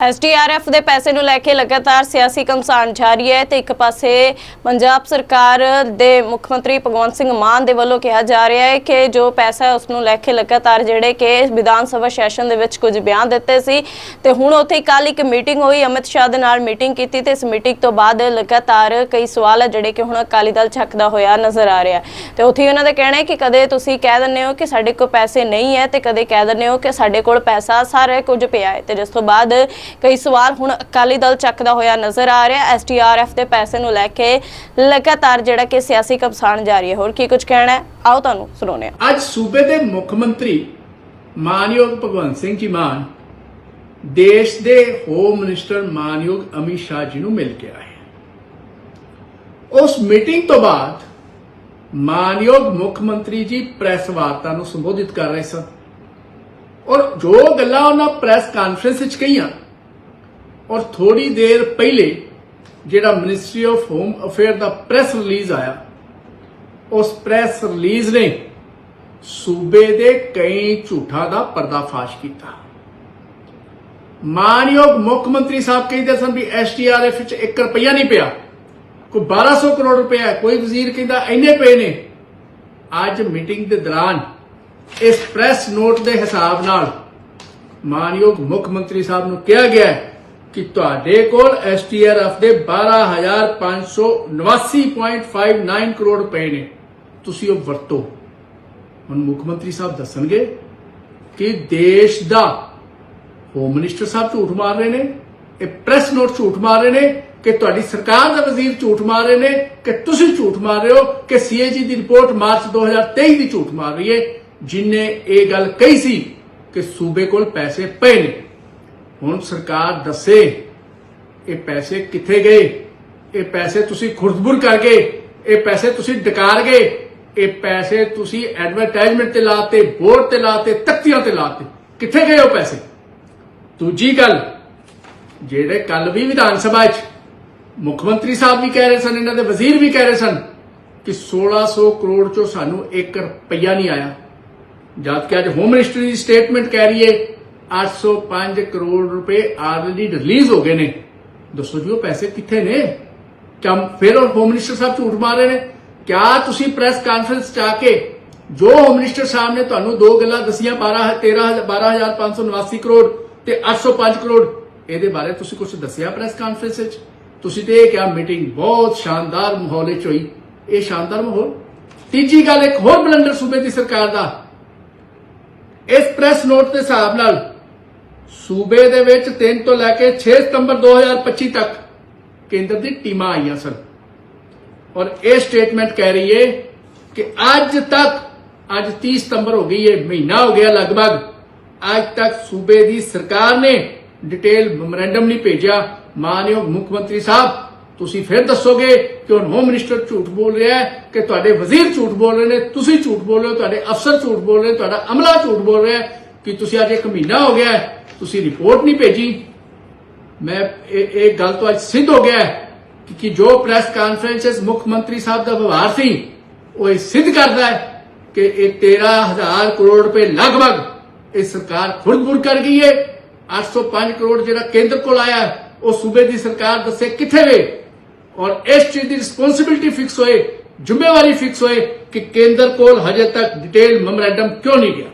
SDRF ਦੇ ਪੈਸੇ ਨੂੰ ਲੈ ਕੇ ਲਗਾਤਾਰ ਸਿਆਸੀ ਘਮਸਾਨ ਜਾਰੀ ਹੈ ਤੇ ਇੱਕ ਪਾਸੇ ਪੰਜਾਬ ਸਰਕਾਰ ਦੇ ਮੁੱਖ ਮੰਤਰੀ ਭਗਵੰਤ ਸਿੰਘ ਮਾਨ ਦੇ ਵੱਲੋਂ ਕਿਹਾ ਜਾ ਰਿਹਾ ਹੈ ਕਿ ਜੋ ਪੈਸਾ ਹੈ ਉਸ ਨੂੰ ਲੈ ਕੇ ਲਗਾਤਾਰ ਜਿਹੜੇ ਕਿ ਵਿਧਾਨ ਸਭਾ ਸੈਸ਼ਨ ਦੇ ਵਿੱਚ ਕੁਝ ਬਿਆਨ ਦਿੱਤੇ ਸੀ ਤੇ ਹੁਣ ਉੱਥੇ ਕੱਲ ਇੱਕ ਮੀਟਿੰਗ ਹੋਈ, ਅਮਿਤ ਸ਼ਾਹ ਦੇ ਨਾਲ ਮੀਟਿੰਗ ਕੀਤੀ ਤੇ ਇਸ ਮੀਟਿੰਗ ਤੋਂ ਬਾਅਦ ਲਗਾਤਾਰ ਕਈ ਸਵਾਲ ਹੈ ਜਿਹੜੇ ਕਿ ਹੁਣ ਅਕਾਲੀ ਦਲ ਚੱਕਦਾ ਹੋਇਆ ਨਜ਼ਰ ਆ ਰਿਹਾ। ਹੈ ਤੇ ਉੱਥੇ ਹੀ ਉਹਨਾਂ ਦਾ ਕਹਿਣਾ ਹੈ ਕਿ ਕਦੇ ਤੁਸੀਂ ਕਹਿ ਦਿੰਦੇ ਹੋ ਕਿ ਸਾਡੇ ਕੋਲ ਪੈਸੇ ਨਹੀਂ ਹੈ ਤੇ ਕਦੇ ਕਹਿ ਦਿੰਦੇ ਹੋ ਕਿ ਸਾਡੇ ਕੋਲ ਪੈਸਾ ਸਾਰਾ ਕੁਝ ਪਿਆ ਹੈ ਤੇ ਜਿਸ ਤੋਂ ਬਾਅਦ ਕਈ ਸਵਾਲ ਹੁਣ ਅਕਾਲੀ ਦਲ ਚੱਕਦਾ ਹੋਇਆ ਨਜ਼ਰ ਆ ਰਿਹਾ। ਐਸਟੀਆਰਐਫ ਦੇ ਪੈਸੇ ਨੂੰ ਲੈ ਕੇ ਲਗਾਤਾਰ ਜਿਹੜਾ ਕਿ ਸਿਆਸੀ ਘਮਸਾਨ ਜਾਰੀ ਹੈ। ਹੋਰ ਕੀ ਕੁਝ ਕਹਿਣਾ ਹੈ? ਆਓ ਤੁਹਾਨੂੰ ਸੁਣਾਉਂਦੇ ਹਾਂ। ਅੱਜ ਸੂਬੇ ਦੇ ਮੁੱਖ ਮੰਤਰੀ ਮਾਨਯੋਗ ਭਗਵੰਤ ਸਿੰਘ ਜੀ ਮਾਨ ਦੇਸ਼ ਦੇ ਹੋਮ ਮਿਨਿਸਟਰ ਮਾਨਯੋਗ ਅਮਿਤ ਸ਼ਾਹ ਜੀ ਨੂੰ ਮਿਲ ਕੇ ਆਏ ਉਸ ਮੀਟਿੰਗ ਤੋਂ ਬਾਅਦ ਮਾਨਯੋਗ ਮੁੱਖ ਮੰਤਰੀ ਜੀ ਪ੍ਰੈਸ ਵਾਰਤਾ ਨੂੰ ਸੰਬੋਧਿਤ ਕਰ ਰਹੇ ਸਨ। ਔਰ ਜੋ ਗੱਲਾਂ ਉਹਨਾਂ ਪ੍ਰੈਸ ਕਾਨਫਰੰਸ ਵਿੱਚ ਕਹੀਆਂ ਔਰ ਥੋੜੀ ਦੇਰ ਪਹਿਲੇ ਜਿਹੜਾ ਮਿਨਿਸਟਰੀ ਆਫ ਹੋਮ ਅਫੇਅਰ ਦਾ ਪ੍ਰੈਸ ਰਿਲੀਜ਼ ਆਇਆ, ਉਸ ਪ੍ਰੈਸ ਰਿਲੀਜ਼ ਨੇ ਸੂਬੇ ਦੇ ਕਈ ਝੂਠਾਂ ਦਾ ਪਰਦਾਫਾਸ਼ ਕੀਤਾ। ਮਾਨਯੋਗ ਮੁੱਖ ਮੰਤਰੀ ਸਾਹਿਬ ਕਹਿੰਦੇ ਸਨ ਵੀ ਐਸਟੀਆਰਐਫ ਵਿੱਚ 1 ਰੁਪਿਆ ਨਹੀਂ ਪਿਆ, ਕੋਈ 1200 ਕਰੋੜ ਰੁਪਇਆ ਕੋਈ ਵਜ਼ੀਰ ਕਹਿੰਦਾ ਇੰਨੇ ਪਏ ਨੇ। ਅੱਜ ਮੀਟਿੰਗ ਦੇ ਦੌਰਾਨ ਇਸ ਪ੍ਰੈਸ ਨੋਟ ਦੇ ਹਿਸਾਬ ਨਾਲ ਮਾਨਯੋਗ ਮੁੱਖ ਮੰਤਰੀ ਸਾਹਿਬ ਨੂੰ ਕਿਹਾ ਗਿਆ ਹੈ ਕਿ ਤੁਹਾਡੇ ਕੋਲ ਐਸਟੀਆਰਐਫ ਦੇ 12589.59 ਕਰੋੜ ਰੁਪਏ ਨੇ। ਤੁਸੀਂ ਉਹ ਵਰਤੋ। ਹੁਣ ਮੁੱਖ ਮੰਤਰੀ ਸਾਹਿਬ ਦੱਸਣਗੇ ਕਿ ਦੇਸ਼ ਦਾ ਹੋਮ ਮਿਨਿਸਟਰ ਸਾਹਿਬ ਝੂਠ ਮਾਰ ਰਹੇ ਨੇ, ਇਹ ਪ੍ਰੈਸ ਨੋਟ ਝੂਠ ਮਾਰ ਰਹੇ ਨੇ, ਕਿ ਤੁਹਾਡੀ ਸਰਕਾਰ ਦਾ ਵਜ਼ੀਰ ਝੂਠ ਮਾਰ ਰਹੇ ਨੇ, ਕਿ ਤੁਸੀਂ ਝੂਠ ਮਾਰ ਰਹੇ ਹੋ, ਕਿ ਸੀਏਜੀ ਦੀ ਰਿਪੋਰਟ ਮਾਰਚ 2023 ਦੀ ਝੂਠ ਮਾਰ ਰਹੀ ਹੈ, ਜਿਨੇ ਇਹ ਗੱਲ ਕਹੀ ਸੀ ਕਿ ਸੂਬੇ ਕੋਲ ਪੈਸੇ ਪਏ ਨੇ। ਹੁਣ ਸਰਕਾਰ ਦੱਸੇ ਇਹ ਪੈਸੇ ਕਿੱਥੇ ਗਏ? ਇਹ ਪੈਸੇ ਤੁਸੀਂ ਖੁਰਦਬੁਰ ਕਰ ਗਏ ਇਹ ਪੈਸੇ ਤੁਸੀਂ ਡਕਾਰ ਗਏ, ਇਹ ਪੈਸੇ ਤੁਸੀਂ ਐਡਵਰਟਾਈਜ਼ਮੈਂਟ ਤੇ ਲਾਤੇ ਬੋਰਡ ਤੇ ਲਾਤੇ, ਤਖਤੀਆਂ ਤੇ ਲਾਤੇ। ਕਿੱਥੇ ਗਏ ਉਹ ਪੈਸੇ? ਦੂਜੀ ਗੱਲ, ਜਿਹੜੇ ਕੱਲ ਵੀ ਵਿਧਾਨ ਸਭਾ 'ਚ ਮੁੱਖ ਮੰਤਰੀ ਸਾਹਿਬ ਵੀ ਕਹਿ ਰਹੇ ਸਨ, ਇਹਨਾਂ ਦੇ ਵਜ਼ੀਰ ਵੀ ਕਹਿ ਰਹੇ ਸਨ ਕਿ 1600 ਕਰੋੜ ਚੋਂ ਸਾਨੂੰ 1 ਰੁਪਈਆ ਨਹੀਂ ਆਇਆ। ਜਦ ਕਿ ਅੱਜ ਹੋਮ ਮਿਨਿਸਟਰੀ ਦੀ ਸਟੇਟਮੈਂਟ ਕਹਿ ਰਹੀ ਹੈ 805 ਕਰੋੜ ਰੁਪਏ ਆਲਰੇਡੀ ਰਿਲੀਜ਼ ਹੋ ਗਏ ਨੇ। ਦੱਸੋ ਜੀ, ਉਹ ਪੈਸੇ ਕਿੱਥੇ ਨੇ? ਕਿਆ ਫਿਰ ਉਹ ਹੋਮ ਮਿਨਿਸਟਰ ਸਾਹਿਬ ਝੂਠ ਮਾਰ ਰਹੇ ਨੇ। ਕਿਆ ਤੁਸੀਂ ਪ੍ਰੈਸ ਕਾਨਫਰੰਸ ਚ ਆ ਕੇ ਜੋ ਹੋਮ ਮਿਨਿਸਟਰ ਸਾਹਿਬ ਨੇ ਤੁਹਾਨੂੰ ਦੋ ਗੱਲਾਂ ਦਸੀਆਂ 12 13 12589 ਕਰੋੜ ਤੇ 805 ਕਰੋੜ, ਇਹਦੇ ਬਾਰੇ ਤੁਸੀਂ ਕੁਝ ਦੱਸਿਆ ਪ੍ਰੈਸ ਕਾਨਫਰੰਸ ਵਿੱਚ ਤੁਸੀਂ ਤੇ ਇਹ ਕਿਹਾ ਮੀਟਿੰਗ ਬਹੁਤ ਸ਼ਾਨਦਾਰ ਮਾਹੌਲ ਵਿੱਚ ਹੋਈ। ਇਹ ਸ਼ਾਨਦਾਰ ਮਾਹੌਲ? ਤੀਜੀ ਗੱਲ ਇੱਕ ਹੋਰ ਬਲੰਡਰ ਸੂਬੇ ਦੀ ਸਰਕਾਰ ਦਾ। ਇਸ ਪ੍ਰੈਸ ਨੋਟ ਦੇ ਹਿਸਾਬ ਨਾਲ ਸੂਬੇ ਦੇ ਵਿੱਚ 3 ਤੋਂ ਲੈ ਕੇ 6 ਸਤੰਬਰ 2025 ਤੱਕ ਕੇਂਦਰ ਦੀ ਟੀਮਾਂ ਆਈਆਂ ਸਨ। ਔਰ ਇਹ ਸਟੇਟਮੈਂਟ ਕਹਿ ਰਹੀ ਹੈ ਕਿ ਅੱਜ ਤੱਕ, ਅੱਜ 30 ਸਤੰਬਰ ਹੋ ਗਈ ਹੈ ਮਹੀਨਾ ਹੋ ਗਿਆ ਲਗਭਗ, ਅੱਜ ਤੱਕ ਸੂਬੇ ਦੀ ਸਰਕਾਰ ਨੇ ਡਿਟੇਲ ਮੈਮੋਰੈਂਡਮ ਨਹੀਂ ਭੇਜਿਆ। ਮਾਨਯੋਗ ਮੁੱਖ ਮੰਤਰੀ ਸਾਹਿਬ, ਤੁਸੀਂ ਫਿਰ ਦੱਸੋਗੇ ਕਿ ਹੁਣ ਹੋਮ ਮਿਨਿਸਟਰ ਝੂਠ ਬੋਲ ਰਿਹਾ ਹੈ ਕਿ ਤੁਹਾਡੇ ਵਜ਼ੀਰ ਝੂਠ ਬੋਲ ਰਹੇ ਨੇ, ਤੁਸੀਂ ਝੂਠ ਬੋਲ ਰਹੇ ਹੋ, ਤੁਹਾਡੇ ਅਫਸਰ ਝੂਠ ਬੋਲ ਰਹੇ ਤੁਹਾਡਾ ਅਮਲਾ ਝੂਠ ਬੋਲ ਰਿਹਾ ਹੈ। ਕਿ ਤੁਸੀਂ ਅੱਜ ਇੱਕ ਮਹੀਨਾ ਹੋ ਗਿਆ ਹੈ ਤੁਸੀਂ ਰਿਪੋਰਟ ਨਹੀਂ ਭੇਜੀ ਮੈਂ ਇਹ ਇਹ ਗੱਲ ਤੋਂ ਅੱਜ ਸਿੱਧ ਹੋ ਗਿਆ ਹੈ ਕਿ- ਕਿ ਜੋ ਪ੍ਰੈਸ ਕਾਨਫਰੰਸਸ ਮੁੱਖ ਮੰਤਰੀ ਸਾਹਿਬ ਦਾ ਵਿਵਹਾਰ ਸੀ ਉਹ ਇਹ ਸਿੱਧ ਕਰਦਾ ਹੈ ਕਿ ਇਹ 13000 ਕਰੋੜ ਰੁਪਏ ਲਗਭਗ ਇਹ ਸਰਕਾਰ ਖੁਰਦ-ਬੁਰ ਕਰ ਗਈ ਹੈ 805 ਕਰੋੜ ਜਿਹੜਾ ਕੇਂਦਰ ਕੋਲ ਆਇਆ ਹੈ, ਉਹ ਸੂਬੇ ਦੀ ਸਰਕਾਰ ਦੱਸੇ ਕਿੱਥੇ ਵੇ ਔਰ ਇਸ ਚੀਜ਼ ਦੀ ਰਿਸਪੌਂਸਿਬਿਲਟੀ ਫਿਕਸ ਹੋਏ ਜ਼ਿੰਮੇਵਾਰੀ ਫਿਕਸ ਹੋਏ ਕਿ ਕੇਂਦਰ ਕੋਲ ਹਜੇ ਤੱਕ ਡਿਟੇਲ ਮੈਮੋਰੈਂਡਮ ਕਿਉਂ ਨਹੀਂ ਗਿਆ